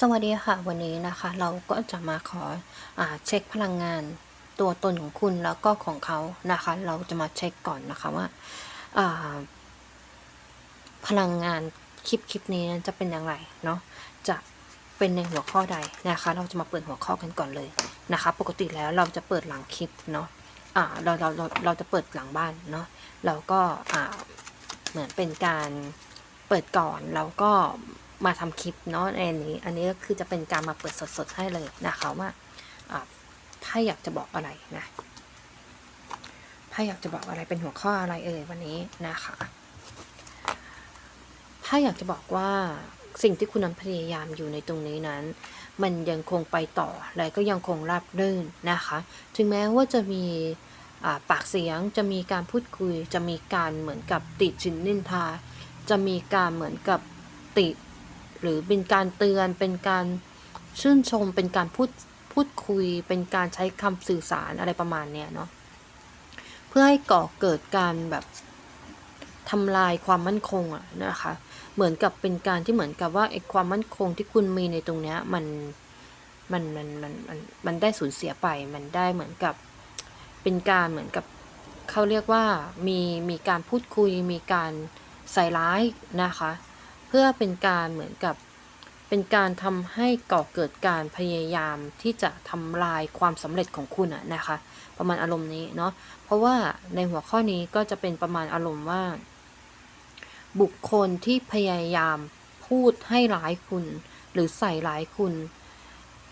สวัสดีค่ะ วันนี้นะคะ เราก็จะมาขออาเช็คพลังงานตัวตนของคุณแล้วก็ของเขานะคะ เราจะมาเช็คก่อนนะคะว่าาพลังงานคลิปคลิปนี้จะเป็นอย่างไรเนาะจะเป็นในหัวข้อใดนะคะ เราจะมาเปิดหัวข้อกันก่อนเลยนะคะ ปกติแล้วเราจะเปิดหลังคลิปเนาะเราเราเราเราจะเปิดหลังบ้านเนาะเราก็เหมือนเป็นการเปิดก่อนแล้วก็ มาทำคลิปเนาะในนี้ อันนี้ก็คือจะเป็นการมาเปิดสดๆให้เลยนะคะว่าอ่าถ้าอยากจะบอกอะไรนะถ้าอยากจะบอกอะไรเป็นหัวข้ออะไรเอ่ยวันนี้นะคะ ถ้าอยากจะบอกว่าสิ่งที่คุณนั้นพยายามอยู่ในตรงนี้นั้น มันยังคงไปต่อและก็ยังคงราบรื่นนะคะ ถึงแม้ว่าจะมีปากเสียงจะมีการพูดคุย จะมีการเหมือนกับติดชินนินทา จะมีการเหมือนกับติ หรือเป็นการเตือนเป็นการชื่นชม เป็นการพูดพูดคุย เป็นการใช้คำสื่อสารอะไรประมาณเนี้ยเนาะเพื่อให้ก่อเกิดการแบบทำลายความมั่นคงอะนะคะ เหมือนกับเป็นการที่เหมือนกับว่าไอ้ความมั่นคงที่คุณมีในตรงเนี้ยมันมันมันมันมันมันได้สูญเสียไป มันได้เหมือนกับเป็นการเหมือนกับเขาเรียกว่ามีมีการพูดคุยมีการใส่ร้ายนะคะ พื่อเป็นการเหมือนกับเป็นการทำให้ก่อเกิดการพยายามที่จะทำลายความสำเร็จของคุณอะนะคะ ประมาณอารมณ์นี้เนาะเพราะว่าในหัวข้อนี้ก็จะเป็นประมาณอารมณ์ว่า บุคคลที่พยายามพูดให้ร้ายคุณ หรือใส่ร้ายคุณ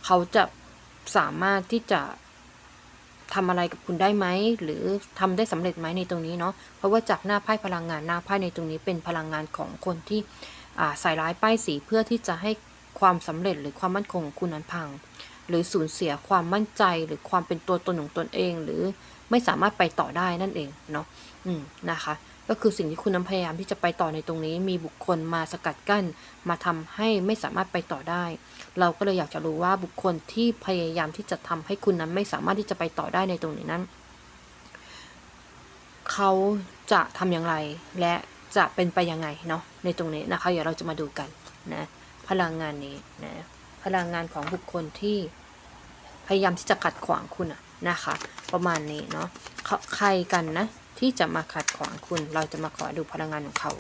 เขาจะสามารถที่จะทำอะไรกับคุณได้ไหมหรือทำได้สำเร็จไหมในตรงนี้เนาะเพราะว่าจากหน้าไพ่พลังงานหน้าไพ่ในตรงนี้เป็นพลังงานของคนที่ ใส่ร้ายป้ายสีเพื่อที่จะให้ความสำเร็จหรือความมั่นคงของคุณนั้นพัง หรือสูญเสียความมั่นใจหรือความเป็นตัวตนของตนเอง หรือไม่สามารถไปต่อได้นั่นเองเนาะอืมนะคะ ก็คือสิ่งที่คุณนั้นพยายามที่จะไปต่อในตรงนี้ มีบุคคลมาสกัดกั้น มาทำให้ไม่สามารถไปต่อได้ เราก็เลยอยากจะรู้ว่าบุคคลที่พยายามที่จะทำให้คุณนั้นไม่สามารถที่จะไปต่อได้ในตรงนี้นั้นเขาจะทำอย่างไรและ จะเป็นไปยังไงเนาะในตรงนี้นะคะเดี๋ยวเราจะมาดูกันนะพลังงานนี้นะพลังงานของบุคคลที่พยายามที่จะขัดขวางคุณอะนะคะ ประมาณนี้เนาะเขาใครกันนะ ที่จะมาขัดขวางคุณ เราจะมาขอดูพลังงานของเขา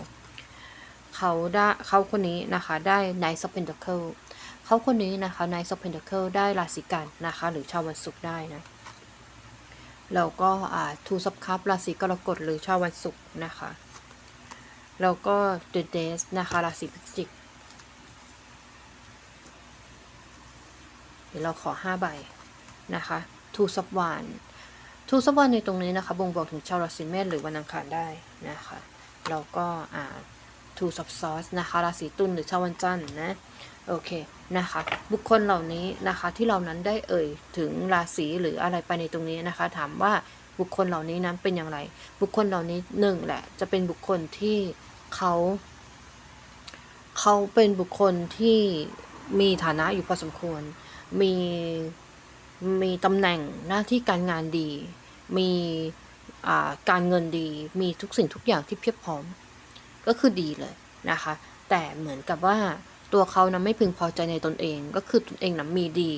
เขาได้เขาคนนี้นะคะได้ Knight of Pentacle เขาคนนี้นะคะ Knight of Pentacle ได้ราศีกันนะคะ หรือชาววันศุกร์ได้นะแล้วก็อ่า Two of Cups ราศีกรกฎหรือชาววันศุกร์นะคะ แล้วก็ The Days นะคะราศีพฤศจิก เดี๋ยวเราขอ 5 ใบนะคะ Two of Wands ทูสวันในตรงนี้นะคะ บ่งบอกถึงชาวราศีเมษหรือวันอังคารได้นะคะแล้วก็อ่าทูซับซอสนะคะราศีตุลหรือชาววันจันทร์นะโอเคนะคะบุคคลเหล่านี้นะคะที่เรานั้นได้เอ่ยถึงราศีหรืออะไรไปในตรงนี้นะคะ ถามว่า บุคคลเหล่านี้นั้นเป็นอย่างไร บุคคลเหล่านี้หนึ่งแหละ จะเป็นบุคคลที่เขาเขาเป็นบุคคลที่มีฐานะอยู่พอสมควร มีมีตำแหน่งหน้าที่การงานดี มีการเงินดี มีทุกสิ่งทุกอย่างที่เพียบพร้อม ก็คือดีเลยนะคะ แต่เหมือนกับว่าตัวเขานะไม่พึงพอใจในตนเอง ก็คือตนเองนะมีดี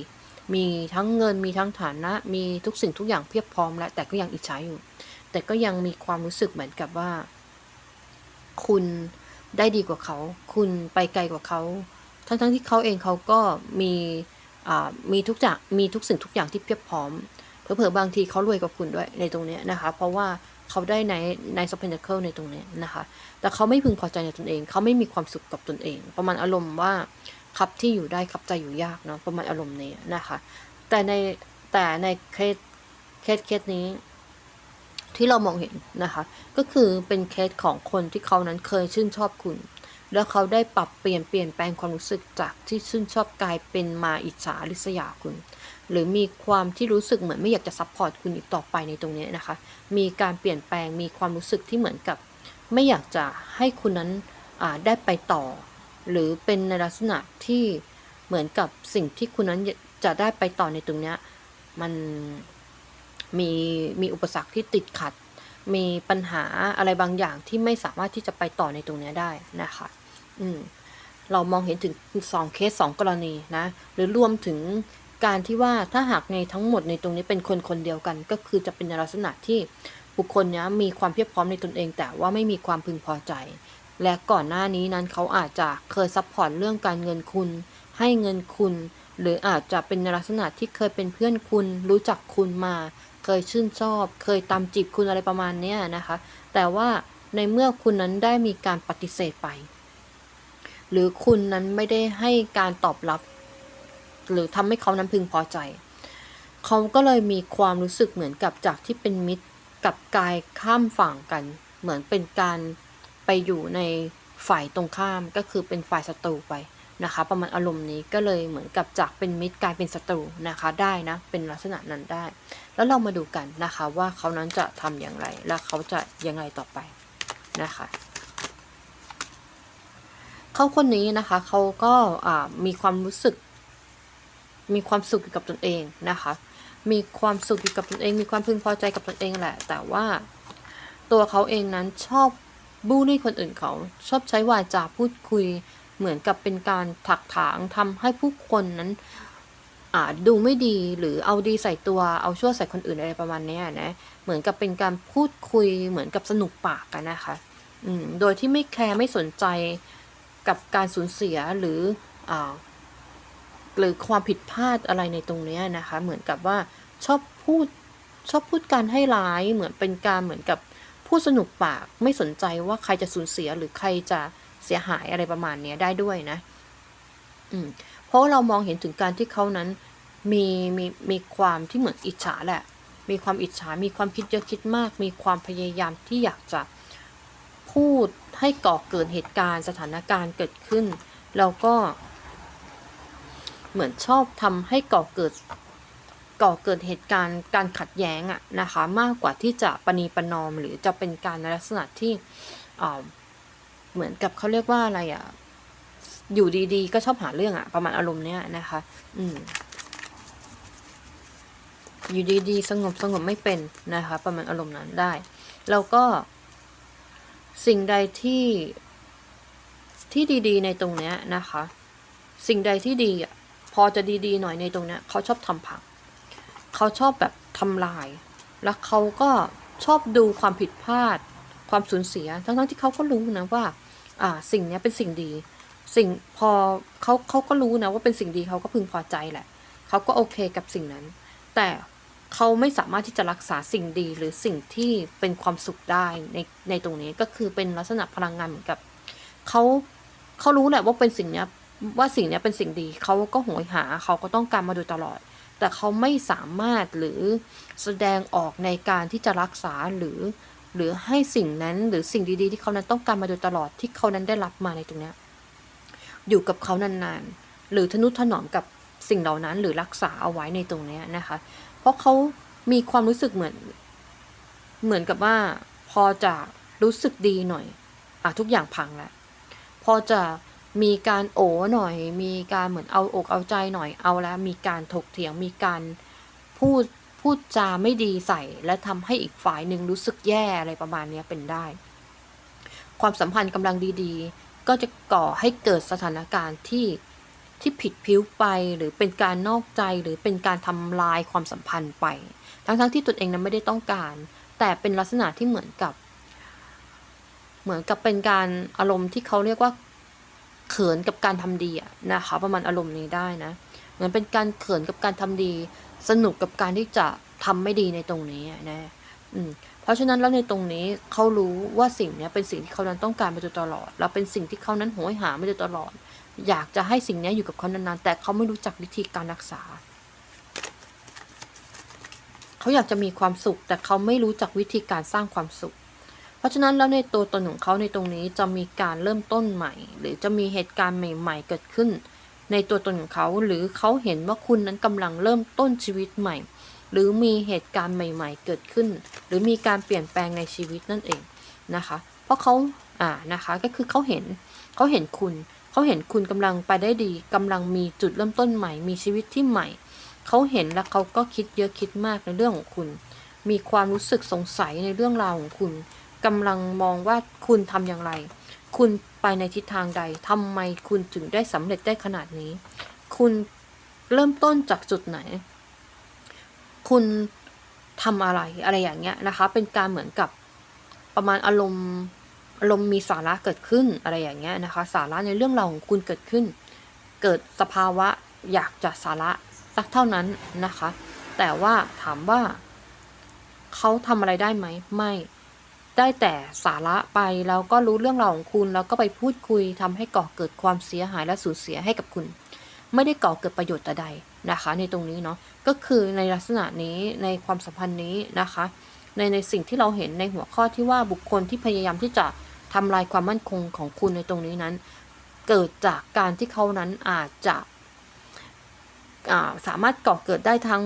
มีทั้งเงินมีทั้งฐานะ มีทุกสิ่งทุกอย่างเพียบพร้อมและแต่ก็ยังอิจฉาอยู่ แต่ก็ยังมีความรู้สึกเหมือนกับว่า คุณได้ดีกว่าเขา คุณไปไกลกว่าเขา ทั้งๆทที่เขาเองเขาก็มีมีทุกอย่างมีทุกสิ่งทุกอย่างที่เพียบพร้อมเผลอๆบางทีเขารวยกว่าคุณด้วยในตรงนี้นะคะ เพราะว่าเขาได้ในในซอฟต์แวร์ในตรงนี้นะคะ แต่เขาไม่พึงพอใจในตนเอง เขาไม่มีความสุขกับตนเอง ประมาณอารมณ์ว่า ขับที่อยู่ได้ขับใจอยู่ยากเนาะประมาณอารมณ์นี้นะคะ แต่ในแต่ในเคสเคสเคสนี้ ที่เรามองเห็นนะคะ ก็คือเป็นเคสของคนที่เขานั้นเคยชื่นชอบคุณ แล้วเขาได้ปรับเปลี่ยนเปลี่ยนแปลงความรู้สึกจากที่ชื่นชอบกลายเป็นมาอิจฉาริษยาคุณ หรือมีความที่รู้สึกเหมือนไม่อยากจะซัพพอร์ตคุณอีกต่อไปในตรงนี้นะคะ มีการเปลี่ยนแปลงมีความรู้สึกที่เหมือนกับ ไม่อยากจะให้คุณนั้นได้ไปต่อ หรือเป็นในลักษณะที่เหมือนกับสิ่งที่คุณนั้นจะได้ไปต่อในตรงนี้มันมีมีอุปสรรคที่ติดขัด มีปัญหาอะไรบางอย่างที่ไม่สามารถที่จะไปต่อในตรงนี้ได้นะคะอืมเรามองเห็นถึงสองเคสสองกรณีนะหรือรวมถึงการที่ว่าถ้าหากในทั้งหมดในตรงนี้เป็นคนคนเดียวกัน ก็คือจะเป็นในลักษณะที่บุคคลนี้มีความเพียบพร้อมในตนเอง แต่ว่าไม่มีความพึงพอใจ และก่อนหน้านี้นั้นเขาอาจจะเคยซัพพอร์ตเรื่องการเงินคุณ ให้เงินคุณ หรืออาจจะเป็นในลักษณะที่เคยเป็นเพื่อนคุณ รู้จักคุณมา เคยชื่นชอบ เคยตามจีบคุณอะไรประมาณนี้นะคะ แต่ว่าในเมื่อคุณนั้นได้มีการปฏิเสธไป หรือคุณนั้นไม่ได้ให้การตอบรับ หรือทำให้เขานั้นพึงพอใจ เขาก็เลยมีความรู้สึกเหมือนกับจากที่เป็นมิตรกับกายข้ามฝั่งกัน เหมือนเป็นการ ไปอยู่ในฝ่ายตรงข้ามก็คือเป็นฝ่ายศัตรูไปนะคะ ประมาณอารมณ์นี้ก็เลยเหมือนกับจากเป็นมิตรกลายเป็นศัตรูนะคะได้นะเป็นลักษณะนั้นได้ แล้วเรามาดูกันนะคะว่าเขานั้นจะทำอย่างไร และเขาจะยังไงต่อไปนะคะเขาคนนี้นะคะเขาก็มีความรู้สึก มีความสุขอยู่กับตนเองนะคะ มีความสุขอยู่กับตนเอง มีความพึงพอใจกับตนเองแหละ แต่ว่าตัวเขาเองนั้นชอบ บูลลี่คนอื่นเขาชอบใช้วาจาพูดคุย เหมือนกับเป็นการถักถางทำให้ผู้คนนั้นดูไม่ดีหรือเอาดีใส่ตัวเอาชั่วใส่คนอื่นอะไรประมาณนี้นะเหมือนกับเป็นการพูดคุยเหมือนกับสนุกปากกันนะคะอืมโดยที่ไม่แคร์ไม่สนใจกับการสูญเสียหรืออหรือความผิดพลาดอะไรในตรงนี้นะคะ เหมือนกับว่าชอบพูดชอบพูดการให้ร้ายเหมือนเป็นการเหมือนกับ พูดสนุกปากไม่สนใจว่าใครจะสูญเสียหรือใครจะเสียหายอะไรประมาณนี้ได้ด้วยนะ อืม เพราะเรามองเห็นถึงการที่เขานั้นมีมีมีความที่เหมือนอิจฉาแหละ มีความอิจฉา มีความคิดเยอะคิดมาก มีความพยายามที่อยากจะพูดให้ก่อเกิดเหตุการณ์สถานการณ์เกิดขึ้น แล้วก็ เหมือนชอบทำให้ก่อเกิด ก่อเกิดเหตุการณ์การขัดแย้งอะนะคะมากกว่าที่จะปณีประนอม หรือจะเป็นการในลักษณะที่เหมือนกับเขาเรียกว่าอะไรอะอยู่ดีๆ ก็ชอบหาเรื่องอะประมาณอารมณ์เนี้ยนะคะ อืมอยู่ดีๆ สงบสงบไม่เป็นนะคะ ประมาณอารมณ์นั้นได้ แล้วก็สิ่งใดที่ที่ดีๆ ในตรงเนี้ยนะคะ สิ่งใดที่ดีอะพอจะดีๆ หน่อยในตรงเนี้ยเขาชอบทำพัง เขาชอบแบบทำลาย แล้วเขาก็ชอบดูความผิดพลาด ความสูญเสีย ทั้งๆที่เขาก็รู้นะว่าอ่าสิ่งนี้เป็นสิ่งดี สิ่งพอเขาเขาก็รู้นะว่าเป็นสิ่งดีเขาก็พึงพอใจแหละ เขาก็โอเคกับสิ่งนั้น แต่เขาไม่สามารถที่จะรักษาสิ่งดีหรือสิ่งที่เป็นความสุขได้ในในตรงนี้ก็คือเป็นลักษณะพลังงานเหมือนกับเขาเขารู้แหละว่าเป็นสิ่งนี้ว่าสิ่งนี้เป็นสิ่งดีเขาก็หวยหาเขาก็ต้องการมาโดยตลอด แต่เขาไม่สามารถหรือแสดงออกในการที่จะรักษาหรือ หรือให้สิ่งนั้นหรือสิ่งดีๆ ที่เขานั้นต้องการมาโดยตลอดที่เขานั้นได้รับมาในตรงนี้อยู่กับเขานานๆ หรือทนุถนอมกับสิ่งเหล่านั้นหรือรักษาเอาไว้ในตรงนี้นะคะ เพราะเขามีความรู้สึกเหมือน เหมือนกับว่าพอจะรู้สึกดีหน่อยอะทุกอย่างพังแล้วพอจะ มีการโอ้หน่อย มีการเหมือนเอาอกเอาใจหน่อยเอาแล้ว มีการถกเถียงมีการพูดพูดจาไม่ดีใส่ และทำให้อีกฝ่ายหนึ่งรู้สึกแย่อะไรประมาณนี้เป็นได้ ความสัมพันธ์กำลังดีๆ ก็จะก่อให้เกิดสถานการณ์ที่ที่ผิดผิวไปหรือเป็นการนอกใจหรือเป็นการทำลายความสัมพันธ์ไป ทั้งๆทที่ตนเองนั้นไม่ได้ต้องการ แต่เป็นลักษณะที่เหมือนกับ เหมือนกับเป็นการอารมณ์ที่เขาเรียกว่า เขินกับการทำดีอะนะคะ ประมาณอารมณ์นี้ได้นะเหมือนเป็นการเขินกับการทำดี สนุกกับการที่จะทำไม่ดีในตรงนี้นะอืมเพราะฉะนั้นแล้วในตรงนี้เขารู้ว่าสิ่งนี้เป็นสิ่งที่เขานั้นต้องการมาโดยตลอด แล้วเป็นสิ่งที่เขานั้นโหยหามาโดยตลอด อยากจะให้สิ่งนี้อยู่กับเขานานๆแต่เขาไม่รู้จักวิธีการรักษาเขาอยากจะมีความสุข แต่เขาไม่รู้จักวิธีการสร้างความสุข ราะฉะนั้นแล้วในตัวตนของเขาในตรงนี้จะมีการเริ่มต้นใหม่ หรือจะมีเหตุการณ์ใหม่ ๆ เกิดขึ้น ในตัวตนของเขาหรือเขาเห็นว่าคุณนั้นกำลังเริ่มต้นชีวิตใหม่ หรือมีเหตุการณ์ใหม่ ๆ เกิดขึ้น หรือมีการเปลี่ยนแปลงในชีวิตนั่นเองนะคะ เพราะเขาอ่านะคะก็คือเขาเห็นเขาเห็นคุณเขาเห็นคุณกำลังไปได้ดีกำลังมีจุดเริ่มต้นใหม่ มีชีวิตที่ใหม่เขาเห็นแล้วเขาก็คิดเยอะคิดมากในเรื่องของคุณ มีความรู้สึกสงสัยในเรื่องราวของคุณ กำลังมองว่าคุณทำอย่างไร คุณไปในทิศทางใดทำไมคุณถึงได้สำเร็จได้ขนาดนี้ คุณเริ่มต้นจากจุดไหน คุณทำอะไรอะไรอย่างเงี้ยนะคะ เป็นการเหมือนกับประมาณอารมณ์อารมณ์มีสาระเกิดขึ้นอะไรอย่างเงี้ยนะคะ สาระในเรื่องราวของคุณเกิดขึ้น เกิดสภาวะอยากจะสาระสักเท่านั้นนะคะ แต่ว่าถามว่าเขาทำอะไรได้ไหม ไม่ ได้แต่สาระไปแล้วก็รู้เรื่องราวของคุณแล้วก็ไปพูดคุยทำให้ก่อเกิดความเสียหายและสูญเสียให้กับคุณ ไม่ได้ก่อเกิดประโยชน์ใดนะคะ ในตรงนี้เนาะก็คือในลักษณะนี้ในความสัมพันธ์นี้นะคะ ในในสิ่งที่เราเห็นในหัวข้อที่ว่าบุคคลที่พยายามที่จะทำลายความมั่นคงของคุณในตรงนี้นั้น เกิดจากการที่เขานั้นอาจจะาสามารถก่อเกิดได้ทั้ง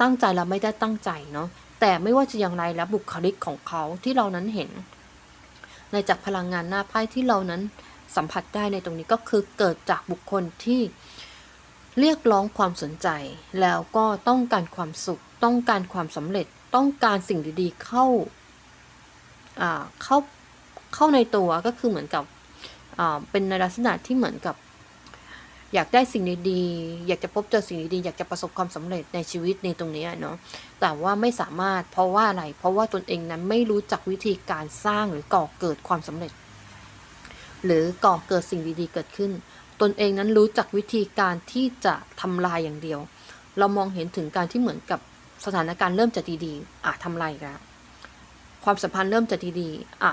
ตั้งใจและไม่ได้ตั้งใจเนาะ แต่ไม่ว่าจะอย่างไรแล้วบุคลิกของเขาที่เรานั้นเห็น ในจากพลังงานหน้าไพ่ที่เรานั้นสัมผัสได้ในตรงนี้ก็คือเกิดจากบุคคลที่เรียกร้องความสนใจ แล้วก็ต้องการความสุข ต้องการความสำเร็จต้องการสิ่งดีๆเข้าเข้าเข้าในตัวก็คือเหมือนกับเป็นในลักษณะที่เหมือนกับ อยากได้สิ่งดีๆอยากจะพบเจอสิ่งดีๆอยากจะประสบความสำเร็จในชีวิตในตรงนี้เนาะแต่ว่าไม่สามารถเพราะว่าอะไร เพราะว่าตนเองนั้นไม่รู้จักวิธีการสร้างหรือก่อเกิดความสำเร็จ หรือก่อเกิดสิ่งดีๆเกิดขึ้น ตนเองนั้นรู้จักวิธีการที่จะทำลายอย่างเดียว เรามองเห็นถึงการที่เหมือนกับสถานการณ์เริ่มจะดีๆอะทำลายแล้วความสัมพันธ์เริ่มจะดีๆอะ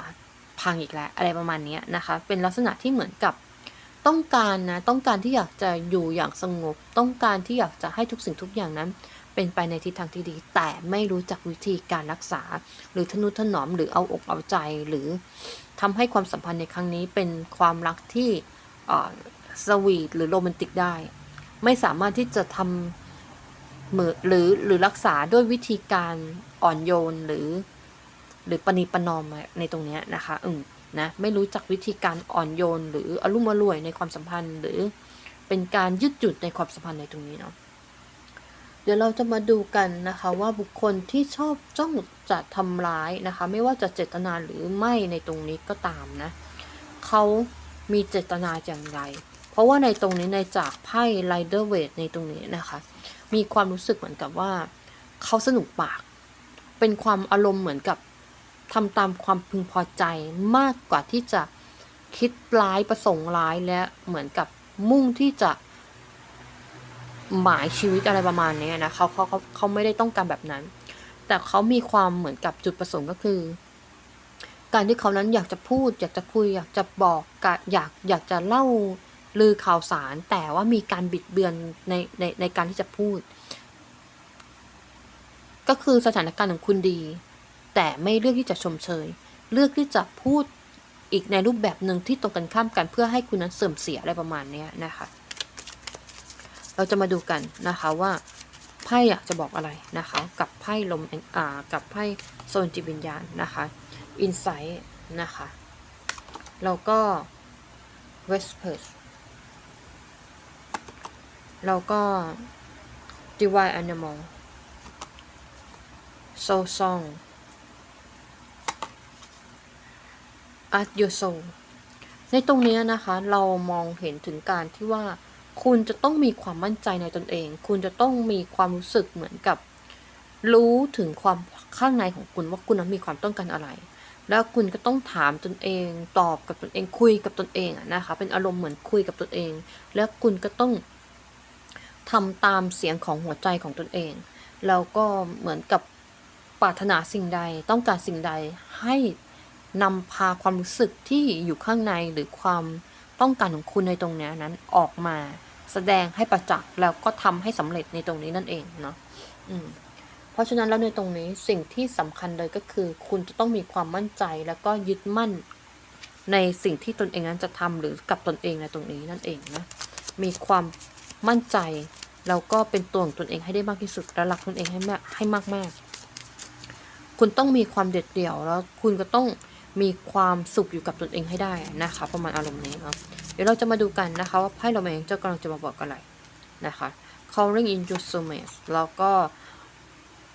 พังอีกแล้วอะไรประมาณนี้นะคะ เป็นลักษณะที่เหมือนกับ ต้องการนะต้องการที่อยากจะอยู่อย่างสงบ ต้องการที่อยากจะให้ทุกสิ่งทุกอย่างนั้น เป็นไปในทิศทางที่ดี แต่ไม่รู้จักวิธีการรักษา หรือทนุถนอมหรือเอาอกเอาใจหรือทำให้ความสัมพันธ์ในครั้งนี้เป็นความรักที่สวีทหรือโรแมนติกได้ ไม่สามารถที่จะทำมือหรือหรือรักษาด้วยวิธีการอ่อนโยนหรือ หรือปณีประนอมในตรงนี้นะคะอืม นะไม่รู้จักวิธีการอ่อนโยน หรืออารมณ์อร่วยในความสัมพันธ์ หรือเป็นการยืดหยุ่นในความสัมพันธ์ในตรงนี้เนาะเดี๋ยวเราจะมาดูกันนะคะว่าบุคคลที่ชอบจ้องจะทำร้ายนะคะ ไม่ว่าจะเจตนาหรือไม่ในตรงนี้ก็ตามนะเขามีเจตนาอย่างไร เพราะว่าในตรงนี้ในจากไพ่ไรเดอร์เวทในตรงนี้นะคะ มีความรู้สึกเหมือนกับว่าเขาสนุกปาก เป็นความอารมณ์เหมือนกับ ทำตามความพึงพอใจมากกว่าที่จะคิดร้ายประสงค์ร้ายและเหมือนกับมุ่งที่จะหมายชีวิตอะไรประมาณนี้นะเขาเขาเขาเขาไม่ได้ต้องการแบบนั้น แต่เขามีความเหมือนกับจุดประสงค์ก็คือ การที่เขานั้นอยากจะพูด อยากจะคุย อยากจะบอกอยากอยากจะเล่าลือข่าวสาร แต่ว่ามีการบิดเบือนในในในการที่จะพูด ก็คือสถานการณ์ของคุณดี แต่ไม่เลือกที่จะชมเชย เลือกที่จะพูดอีกในรูปแบบหนึ่งที่ตรงกันข้ามกันเพื่อให้คุณนั้นเสื่อมเสียอะไรประมาณนี้นะคะ เราจะมาดูกันนะคะว่าไพ่อยากจะบอกอะไรนะคะ กับไพ่ลมอ่ากับไพ่โซนจิตวิญญาณนะคะอินไซต์นะคะแล้วก็เวสเพอร์สแล้วก็ Divine Animal Soul Song Art Your Soul ในตรงนี้นะคะเรามองเห็นถึงการที่ว่า คุณจะต้องมีความมั่นใจในตนเอง คุณจะต้องมีความรู้สึกเหมือนกับ รู้ถึงความข้างในของคุณว่าคุณนั้นมีความต้องการอะไร แล้วคุณก็ต้องถามตนเอง ตอบกับตนเองคุยกับตนเองนะคะ เป็นอารมณ์เหมือนคุยกับตนเอง แล้วคุณก็ต้องทำตามเสียงของหัวใจของตนเอง แล้วก็เหมือนกับปรารถนาสิ่งใดต้องการสิ่งใดให้ นำพาความรู้สึกที่อยู่ข้างในหรือความต้องการของคุณในตรงนี้นั้นออกมาแสดงให้ประจักษ์แล้วก็ทำให้สำเร็จในตรงนี้นั่นเองเนาะอืมเพราะฉะนั้นแล้วในตรงนี้สิ่งที่สำคัญเลยก็คือ คุณจะต้องมีความมั่นใจแล้วก็ยึดมั่นในสิ่งที่ตนเองนั้นจะทำหรือกับตนเองในตรงนี้นั่นเองนะมีความมั่นใจแล้วก็เป็นตัวของตนเองให้ได้มากที่สุดและรักตนเองให้มากให้มากมากคุณต้องมีความเด็ดเดี่ยวแล้วคุณก็ต้อง มีความสุขอยู่กับตนเองให้ได้นะคะ ประมาณอารมณ์นี้เนาะเดี๋ยวเราจะมาดูกันนะคะ ว่าไพ่เราเองเจ้ากำลังจะมาบอกอะไรนะคะ calling in your soulmate แล้วก็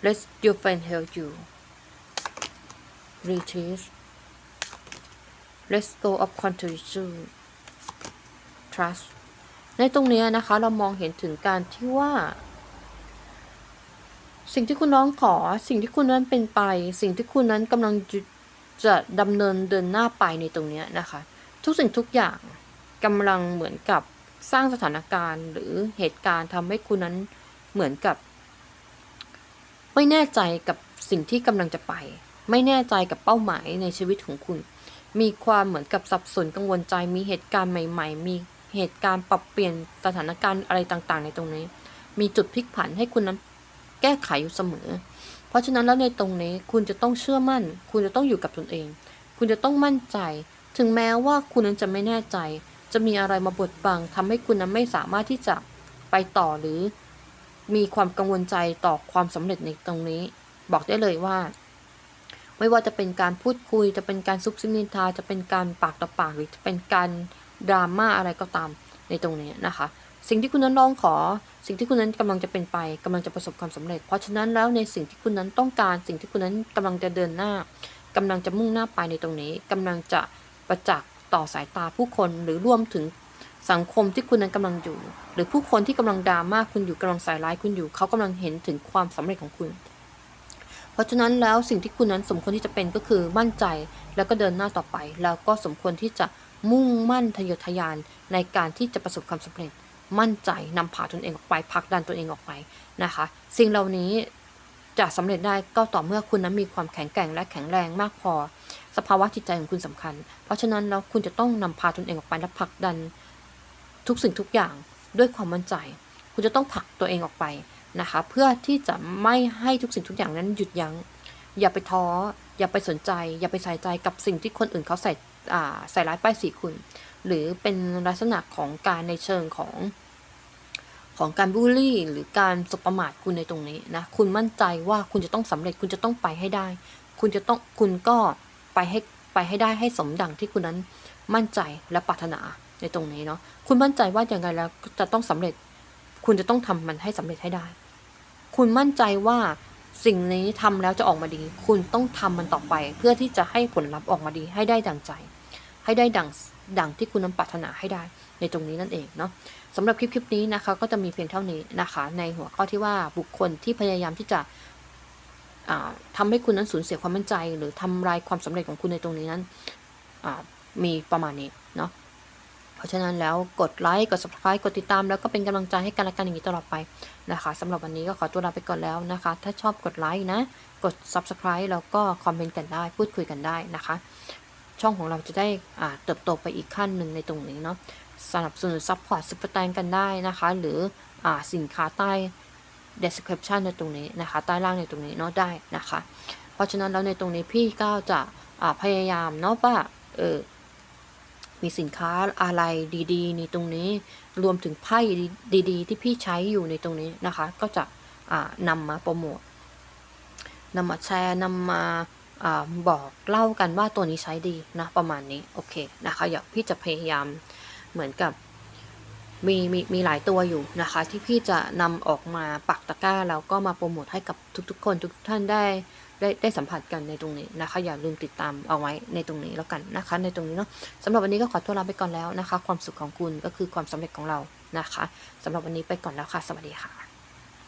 let your friend help you retreat let go of contribution trust ในตรงนี้นะคะเรามองเห็นถึงการที่ว่า สิ่งที่คุณน้องขอ สิ่งที่คุณนั้นเป็นไป สิ่งที่คุณนั้นกำลัง จะดำเนินเดินหน้าไปในตรงนี้นะคะ ทุกสิ่งทุกอย่างกำลังเหมือนกับสร้างสถานการณ์ หรือเหตุการณ์ทำให้คุณนั้นเหมือนกับ ไม่แน่ใจกับสิ่งที่กำลังจะไป ไม่แน่ใจกับเป้าหมายในชีวิตของคุณ มีความเหมือนกับสับสนกังวลใจ มีเหตุการณ์ใหม่ ๆ มีเหตุการณ์ปรับเปลี่ยนสถานการณ์อะไรต่างๆ ในตรงนี้ มีจุดพลิกผันให้คุณนั้นแก้ไขอยู่เสมอ เพราะฉะนั้นแล้วในตรงนี้คุณจะต้องเชื่อมั่น คุณจะต้องอยู่กับตนเอง คุณจะต้องมั่นใจ ถึงแม้ว่าคุณนั้นจะไม่แน่ใจ จะมีอะไรมาบดบังทำให้คุณนั้นไม่สามารถที่จะไปต่อหรือ มีความกังวลใจต่อความสำเร็จในตรงนี้ บอกได้เลยว่า ไม่ว่าจะเป็นการพูดคุย จะเป็นการซุบซิบนินทา จะเป็นการปากต่อปากหรือจะเป็นการดราม่าอะไรก็ตามในตรงนี้นะคะ สิ่งที่คุณนั้นร้องขอ สิ่งที่คุณนั้นกำลังจะเป็นไปกำลังจะประสบความสำเร็จ เพราะฉะนั้นแล้วในสิ่งที่คุณนั้นต้องการ สิ่งที่คุณนั้นกำลังจะเดินหน้ากำลังจะมุ่งหน้าไปในตรงนี้กำลังจะประจักษ์ต่อสายตาผู้คนหรือรวมถึงสังคมที่คุณนั้นกำลังอยู่ หรือผู้คนที่กำลังดราม่าคุณอยู่กำลังใส่ร้ายคุณอยู่ เขากำลังเห็นถึงความสำเร็จของคุณ เพราะฉะนั้นแล้วสิ่งที่คุณนั้นสมควรที่จะเป็นก็คือมั่นใจแล้วก็เดินหน้าต่อไป แล้วก็สมควรที่จะมุ่งมั่นทะเยอทะยานในการที่จะประสบความสำเร็จ มั่นใจนำพาตนเองออกไปผลักดันตัวเองออกไปนะคะ สิ่งเหล่านี้จะสำเร็จได้ก็ต่อเมื่อคุณนั้นมีความแข็งแกร่งและแข็งแรงมากพอ สภาวะจิตใจของคุณสำคัญ เพราะฉะนั้นแล้วคุณจะต้องนำพาตนเองออกไปและผลักดันทุกสิ่งทุกอย่างด้วยความมั่นใจ คุณจะต้องผลักตัวเองออกไปนะคะ เพื่อที่จะไม่ให้ทุกสิ่งทุกอย่างนั้นหยุดยัง้งอย่าไปท้ออย่าไปสนใจ อย่าไปใส่ใจกับสิ่งที่คนอื่นเขาใส่ ใส่ร้ายป้ายสีคุณ หรือเป็นลักษณะของการในเชิงของของการบูลลี่ หรือการสบประมาทคุณในตรงนี้นะคุณมั่นใจว่าคุณจะต้องสำเร็จคุณจะต้องไปให้ได้ คุณจะต้องคุณก็ไปให้ไปให้ได้ให้สมดังที่คุณนั้นมั่นใจและปรารถนาในตรงนี้เนาะคุณมั่นใจว่าอย่างไรแล้วจะต้องสำเร็จ คุณจะต้องทำมันให้สำเร็จให้ได้ คุณมั่นใจว่าสิ่งนี้ทำแล้วจะออกมาดี คุณต้องทำมันต่อไป เพื่อที่จะให้ผลลัพธ์ออกมาดีให้ได้ดังใจ ให้ได้ดังดังที่คุณนั้นปรารถนาให้ได้ในตรงนี้นั่นเองเนาะสำหรับคลิปคลิปนี้นะคะก็จะมีเพียงเท่านี้นะคะ ในหัวข้อที่ว่าบุคคลที่พยายามที่จะอ่าทำให้คุณนั้นสูญเสียความมั่นใจ หรือทำลายความสำเร็จของคุณในตรงนี้นั้นมีประมาณนี้เนาะเพราะฉะนั้นแล้วกดไลค์กด subscribe กดติดตาม แล้วก็เป็นกำลังใจให้กันและกันอย่างนี้ตลอดไปนะคะสำหรับวันนี้ก็ขอตัวลาไปก่อนแล้วนะคะ ถ้าชอบกดไลค์นะ กด subscribe แล้วก็คอมเมนต์กันได้ พูดคุยกันได้นะคะ ช่องของเราจะได้เติบโตไปอีกขั้นหนึ่งในตรงนี้เนาะสนับสนุนซัพพอร์ตซุปเปอร์แตงกันได้นะคะ หรืออสินค้าใต้ description ในตรงนี้นะคะ ใต้ล่างในตรงนี้เนาะได้นะคะ เพราะฉะนั้นแล้วในตรงนี้พี่ก็จะพยายามเนาะว่าเออมีสินค้าอะไรดีๆ ในตรงนี้รวมถึงไพ่ดี ๆ ที่พี่ใช้อยู่ในตรงนี้นะคะ ก็จะนำมาโปรโมทนำมาแชร์นำมา อบอกเล่ากันว่าตัวนี้ใช้ดีนะประมาณนี้โอเคนะคะอยากพี่จะพยายามเหมือนกับมีมีมีหลายตัวอยู่นะคะ ที่พี่จะนำออกมาปักตะกร้าแล้วก็มาโปรโมทให้กับทุกๆ คนทุกท่านได้ได้ได้สัมผัสกันในตรงนี้นะคะ อย่าลืมติดตามเอาไว้ในตรงนี้แล้วกันนะคะ ในตรงนี้เนาะสำหรับวันนี้ก็ขอตัวลาไปก่อนแล้วนะคะ ความสุขของคุณก็คือความสำเร็จของเรานะคะสำหรับวันนี้ไปก่อนแล้วค่ะ สวัสดีค่ะ